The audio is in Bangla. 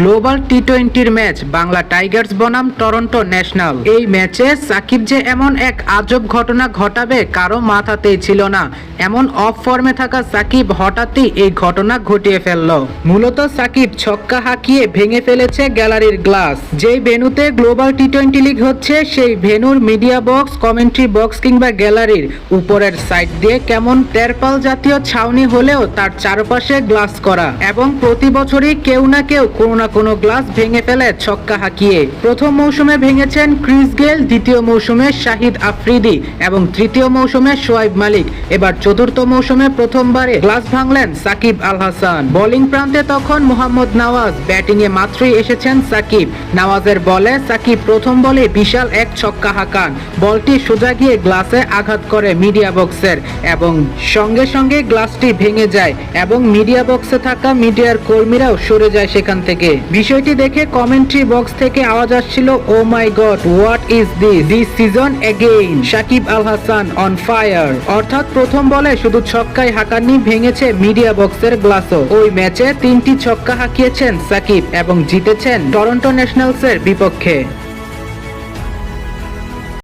গ্লোবাল টি টোয়েন্টির ম্যাচ বাংলা টাইগার্স বনাম টরন্টো ন্যাশনাল। এই ম্যাচে সাকিব যে এমন এক আজব ঘটনা ঘটাবে কারও মাথাতেই ছিল না। এমন অফ ফর্মে থাকা সাকিব হঠাৎই এই ঘটনা ঘটিয়ে ফেলল। মূলত সাকিব ছক্কা হাঁকিয়ে ভেঙে ফেলেছে গ্যালারির গ্লাস। যেই ভেনুতে গ্লোবাল টি টোয়েন্টি লিগ হচ্ছে, সেই ভেনুর মিডিয়া বক্স, কমেন্ট্রি বক্স কিংবা গ্যালারির উপরের সাইড দিয়ে কেমন তেরপাল জাতীয় ছাউনি হলেও তার চারপাশে গ্লাস করা। এবং প্রতি বছরই কেউ না কেউ কোনো না কোনো গ্লাস ভেঙে ফেলে ছক্কা হাঁকিয়ে। প্রথম মৌসুমে ভেঙেছেন ক্রিস গেল, দ্বিতীয় মৌসুমে শাহিদ আফ্রিদি এবং তৃতীয় মৌসুমে শোয়েব মালিক। এবার চতুর্থ মৌসুমে প্রথমবারে গ্লাস ভাঙলেন সাকিব আল হাসান। বোলিং প্রান্তে তখন মোহাম্মদ নওয়াজ এ মাত্রই এসেছেন সাকিব। নওয়াজের বলে সাকিব প্রথম বলে বিশাল এক ছক্কা হাঁকান। বলটি সোজা গিয়ে গ্লাসে আঘাত করে মিডিয়া বক্সের এবং সঙ্গে সঙ্গে গ্লাসটি ভেঙে যায় এবং মিডিয়া বক্সে থাকা মিডিয়ার কর্মীরাও সরে যায় সেখান থেকে। বিষয়টি দেখে কমেন্ট্রি বক্স থেকে আওয়াজ আসছিল ও my god what is this this season again Shakib Al Hasan on fire অর্থাৎ প্রথম বলে শুধু ছক্কায় হাঁকানি ভেঙেছে মিডিয়া বক্সের গ্লাসও ওই ম্যাচে তিনটি ছক্কা হাঁকিয়েছেন সাকিব এবং জিতেছেন টরন্টো ন্যাশনালসের বিপক্ষে।